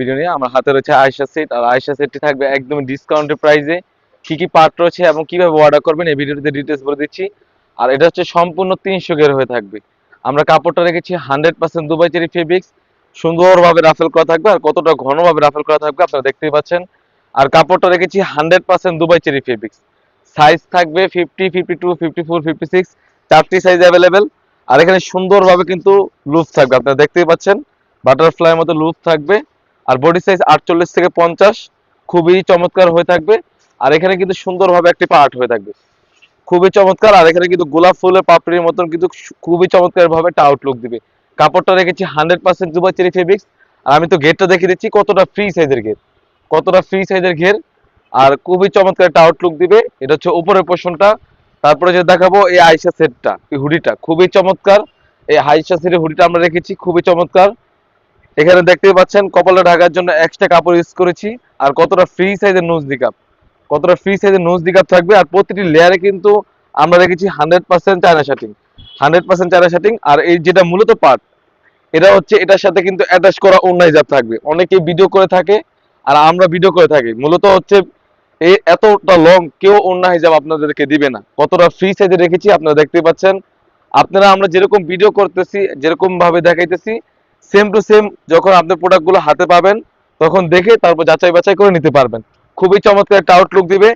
Video নিয়ে। আমার হাতে রয়েছে আয়সা সেট আর আয়সা সেটটি থাকবে একদম ডিসকাউন্টেড প্রাইসে কি কি পার্ট রয়েছে এবং কীভাবে অর্ডার করবেন, এই ভিডিওতে ডিটেলস বলে দিচ্ছি। আর এটা হচ্ছে সম্পূর্ণ তিনশো গের হয়ে থাকবে। আমরা কাপড়টা রেখেছি hundred percent Dubai cherry fabrics সুন্দরভাবে রাফেল করা থাকবে, আর কতটা ঘনভাবে রাফেল করা থাকবে আপনারা দেখতেই পাচ্ছেন। আর কাপড়টা রেখেছি hundred percent Dubai cherry fabrics size থাকবে fifty fifty two fifty four fifty six চারটি সাইজ অ্যাভেলেবেল আর এখানে সুন্দরভাবে কিন্তু লুপ থাকবে, আপনারা দেখতেই পাচ্ছেন। বাটারফ্লাইয়ের মতো লুপ থাকবে। আর বডি সাইজ আটচল্লিশ থেকে পঞ্চাশ, খুবই চমৎকার হয়ে থাকবে। আর এখানে কিন্তু সুন্দরভাবে একটি পার্ট হয়ে থাকবে। খুবই চমৎকার, আর এখানে কিন্তু গোলাপ ফুলের পাপড়ির মতন কিন্তু খুবই চমৎকার ভাবে একটা আউটলুক দিবে। কাপড়টা রেখেছি hundred percent Dubai cherry fabrics আর আমি তো গেটটা দেখে দিচ্ছি, কতটা ফ্রি সাইজের ঘের কতটা ফ্রি সাইজের ঘের আর খুবই চমৎকার একটা আউটলুক দিবে। এটা হচ্ছে উপরের পোষণটা তারপরে যে দেখাবো, এই আইসা সেটটা এই হুডিটা খুবই চমৎকার। এই হাইসা সেটের হুডিটা আমরা রেখেছি, খুবই চমৎকার। এখানে দেখতেই পাচ্ছেন, কপালে ঢাকার জন্য এক্সট্রা কাপড় ইউজ করেছি। আর কতটা ফ্রি সাইজের নোজ দিকাপ কতটা ফ্রি সাইজের নোজ দিকাপ থাকবে, আর প্রতিটি লেয়ারে কিন্তু আমরা রেখেছি hundred percent China shirting hundred percent China shirting আর এই যেটা মূলত পার্ট এটা হচ্ছে এটার সাথে কিন্তু অ্যাটাচ করা অন্য হিজাব থাকবে। অনেকেই ভিডিও করে থাকে, আর আমরা ভিডিও করে থাকি। মূলত হচ্ছে এই এতটা লং কেউ অন্য হিসাব আপনাদেরকে দিবে না। কতটা ফ্রি সাইজে রেখেছি, আপনারা দেখতে পাচ্ছেন। আপনারা আমরা যেরকম ভিডিও করতেছি যেরকম ভাবে দেখাইতেছি সেম টু সেম যখন আপনি প্রোডাক্টগুলো হাতে পাবেন, তখন দেখে তারপর যাচাই বাছাই করে নিতে পারবেন। খুবই চমৎকার একটা আউটলুক দিবে।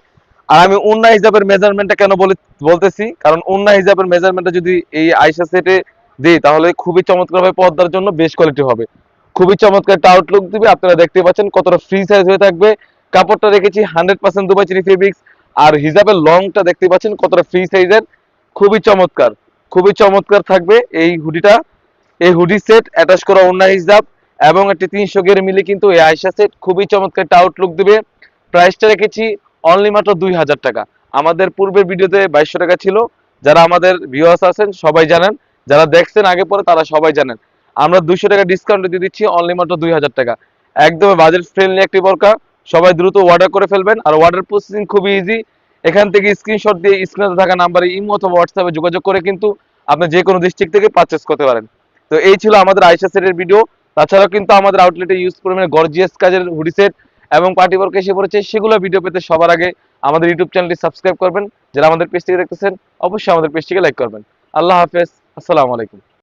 আর আমি উন্না হিসাবের মেজারমেন্টটা কেন বলে, বলতেছি, কারণ উন্না হিসাবের মেজারমেন্টটা যদি এই আইসা সেটে দিই, তাহলে খুবই চমৎকারভাবে পর্দার জন্য বেশ কোয়ালিটি হবে। খুবই চমৎকার একটা আউটলুক দিবে। আপনারা দেখতে পাচ্ছেন কতটা ফ্রি সাইজ হয়ে থাকবে। কাপড়টা রেখেছি hundred percent Dubai cherry fabrics আর হিজাবের লংটা দেখতে পাচ্ছেন কতটা ফ্রি সাইজের খুবই চমৎকার খুবই চমৎকার থাকবে এই হুডিটা। এই হুডি সেট অ্যাটাচ করা অন্য হিসাব এবং একটি তিনশো গের মিলে কিন্তু এই আয়সা সেট খুবই চমৎকার একটা আউটলুক দিবে। প্রাইসটা রেখেছি অনলি মাত্র দুই হাজার টাকা। আমাদের পূর্বের ভিডিওতে বাইশশো টাকা ছিল। যারা আমাদের ভিউয়ার্স আছেন, সবাই জানেন। যারা দেখছেন আগে পরে, তারা সবাই জানেন। আমরা দুইশো টাকা ডিসকাউন্ট দিয়ে দিচ্ছি অনলি মাত্র দুই হাজার টাকা। একদম বাজেট ফ্রেন্ডলি একটি বরকা। সবাই দ্রুত অর্ডার করে ফেলবেন। আর অর্ডার প্রসেসিং খুবই ইজি এখান থেকে স্ক্রিনশট দিয়ে স্ক্রিনে থাকা নাম্বারে ইমো অথবা হোয়াটসঅ্যাপে যোগাযোগ করে কিন্তু আপনি যে কোনো ডিস্ট্রিক্ট থেকে পারচেস করতে পারেন। তো এই ছিল আমাদের আইসা সেটের ভিডিও তাছাড়াও কিন্তু আমাদের আউটলেটে ইউজ পরিমাণে গর্জিয়াস কাজের হুডি সেট এবং পার্টি ওয়ার্ক এসে পড়েছে, সেগুলো ভিডিও পেতে সবার আগে আমাদের ইউটিউব চ্যানেলটি সাবস্ক্রাইব করবেন। যারা আমাদের পেজটিকে দেখতেছেন, অবশ্যই আমাদের পেজটিকে লাইক করবেন। আল্লাহ হাফেজ, আসসালামু আলাইকুম।